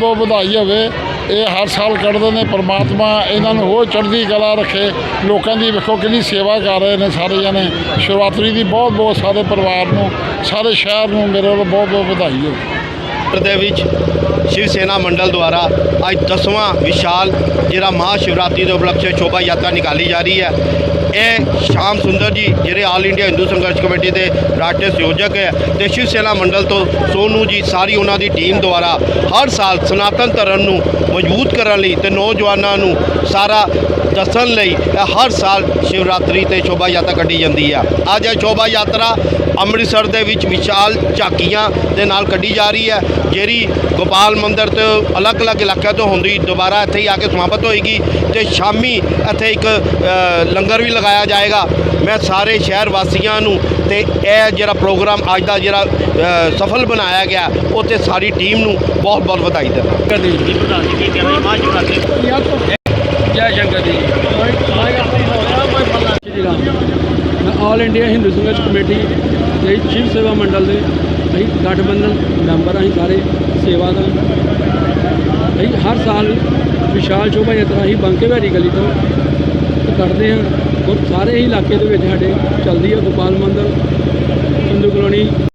ਬਹੁਤ ਵਧਾਈ ਹੋਵੇ। ਇਹ ਹਰ ਸਾਲ ਕੱਢਦੇ ਨੇ ਪ੍ਰਮਾਤਮਾ ਇਹਨਾਂ ਨੂੰ ਹੋਰ ਚੜ੍ਹਦੀ ਕਲਾ ਰੱਖੇ। ਲੋਕਾਂ ਦੀ ਵੇਖੋ ਕਿੰਨੀ ਸੇਵਾ ਕਰ ਰਹੇ ਨੇ ਸਾਰੇ ਜਣੇ। ਸ਼ਿਵਰਾਤਰੀ ਦੀ ਬਹੁਤ ਬਹੁਤ ਸਾਰੇ ਪਰਿਵਾਰ ਨੂੰ ਸਾਰੇ ਸ਼ਹਿਰ ਨੂੰ ਮੇਰੇ ਵੱਲੋਂ ਬਹੁਤ ਬਹੁਤ ਵਧਾਈ ਹੋਵੇ। ਦੇ ਵਿੱਚ ਸ਼ਿਵ ਸੈਨਾ ਮੰਡਲ ਦੁਆਰਾ ਅੱਜ 10ਵਾਂ ਵਿਸ਼ਾਲ ਜਿਹੜਾ ਮਹਾ ਸ਼ਿਵਰਾਤਰੀ ਦੇ ਉਪਲਕਸ਼ ਸ਼ੋਭਾ ਯਾਤਰਾ ਨਿਕਾਲੀ ਜਾ ਰਹੀ ਹੈ। ਇਹ ਸ਼ਾਮ ਸੁੰਦਰ ਜੀ, ਜਿਹੜੇ ਆਲ ਇੰਡੀਆ ਹਿੰਦੂ ਸੰਘਰਸ਼ ਕਮੇਟੀ ਦੇ ਰਾਸ਼ਟਰੀ ਸੰਯੋਜਕ ਹੈ ਤੇ ਸ਼ਿਵ ਸੈਨਾ ਮੰਡਲ ਤੋਂ ਸੋਨੂ ਜੀ, ਸਾਰੀ ਉਹਨਾਂ ਦੀ ਟੀਮ ਦੁਆਰਾ ਹਰ ਸਾਲ ਸਨਾਤਨ ਧਰਮ ਨੂੰ ਮਜ਼ਬੂਤ ਕਰਨ ਲਈ ਤੇ ਨੌਜਵਾਨਾਂ ਨੂੰ ਸਾਰਾ ਦੱਸਣ ਲਈ ਹਰ ਸਾਲ ਸ਼ਿਵਰਾਤਰੀ ਤੇ ਸ਼ੋਭਾ ਯਾਤਰਾ ਕੱਢੀ ਜਾਂਦੀ ਹੈ ਅੱਜ ਇਹ ਸ਼ੋਭਾ ਯਾਤਰਾ ਅੰਮ੍ਰਿਤਸਰ ਦੇ ਵਿੱਚ ਵਿਸ਼ਾਲ ਝਾਕੀਆਂ ਦੇ ਨਾਲ ਕੱਢੀ ਜਾ ਰਹੀ ਹੈ ਜਿਹੜੀ ਗੋਪਾਲ ਮੰਦਿਰ ਤੋਂ ਅਲੱਗ-ਅਲੱਗ ਇਲਾਕਿਆਂ ਤੋਂ ਹੁੰਦੀ ਦੁਬਾਰਾ ਇੱਥੇ ਹੀ ਆ ਕੇ ਸਮਾਪਤ ਹੋਏਗੀ ਤੇ ਸ਼ਾਮੀ ਇੱਥੇ ਇੱਕ ਲੰਗਰ ਵੀ ਲਗਾਇਆ ਜਾਏਗਾ। ਮੈਂ ਸਾਰੇ ਸ਼ਹਿਰ ਵਾਸੀਆਂ ਨੂੰ ਤੇ ਇਹ ਜਿਹੜਾ ਪ੍ਰੋਗਰਾਮ ਅੱਜ ਦਾ ਜਿਹੜਾ ਸਫਲ ਬਣਾਇਆ ਗਿਆ ਉਹ ਤੇ ਸਾਰੀ ਟੀਮ ਨੂੰ ਬਹੁਤ-ਬਹੁਤ ਵਧਾਈ ਦਿੰਦਾ ਜੈ ਸ਼ੰਕਰ ਜੀ ਸ਼੍ਰੀ ਰਾਮ ਮੈਂ ਆਲ ਇੰਡੀਆ ਹਿੰਦੂ ਸੰਘਰਸ਼ ਕਮੇਟੀ ਦੇ ਸ਼ਿਵ ਸੇਵਾ ਮੰਡਲ ਦੇ ਅਸੀਂ ਗਠਬੰਧਨ ਮੈਂਬਰ ਅਸੀਂ ਸਾਰੇ ਸੇਵਾਦਾਰ। ਅਸੀਂ ਹਰ ਸਾਲ ਵਿਸ਼ਾਲ ਸ਼ੋਭਾ ਯਾਤਰਾ ਅਸੀਂ ਬੰਕੇ ਭੈਰੀ ਗਲੀ ਤੋਂ ਕੱਢਦੇ ਹਾਂ। ਔਰ ਸਾਰੇ ਹੀ ਇਲਾਕੇ ਦੇ ਵਿੱਚ ਸਾਡੇ ਚੱਲਦੀ ਹੈ ਗੋਪਾਲ ਮੰਦਰ ਹਿੰਦੂ ਕਲੋਨੀ।